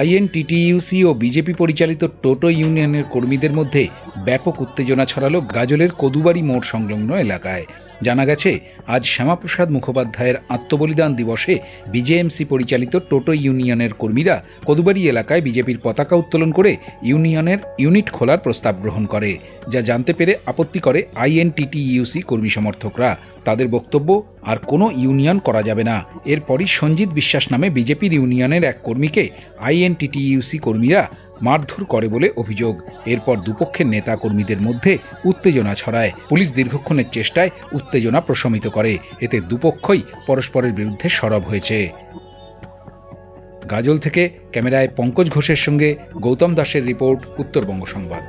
INTTUC ও BJP পরিচালিত টোটো ইউনিয়নের কর্মীদের মধ্যে ব্যাপক উত্তেজনা ছড়ালো গাজলের কদুবাড়ি মোড় সংলগ্ন এলাকায়। জানা গেছে, আজ শ্যামাপ্রসাদ মুখোপাধ্যায়ের আত্মবলিদান দিবসে বিজেএমসি পরিচালিত টোটো ইউনিয়নের কর্মীরা কদুবাড়ি এলাকায় বিজেপির পতাকা উত্তোলন করে ইউনিয়নের ইউনিট খোলার প্রস্তাব গ্রহণ করে, যা জানতে পেরে আপত্তি করে আইএনটিটিইউসি কর্মী সমর্থকরা। তাদের বক্তব্য, আর কোনো ইউনিয়ন করা যাবে না। এরপরই সঞ্জিত বিশ্বাস নামে বিজেপির ইউনিয়নের এক কর্মীকে আইএনটিটিইউসি কর্মীরা মারধর করে বলে অভিযোগ। এরপর দুপক্ষের নেতা কর্মীদের মধ্যে উত্তেজনা ছড়ায়। পুলিশ দীর্ঘক্ষণের চেষ্টায় উত্তেজনা প্রশমিত করে। এতে দুপক্ষই পরস্পরের বিরুদ্ধে সরব হয়েছে। গাজল থেকে ক্যামেরায় পঙ্কজ ঘোষের সঙ্গে গৌতম দাসের রিপোর্ট, উত্তরবঙ্গ সংবাদ।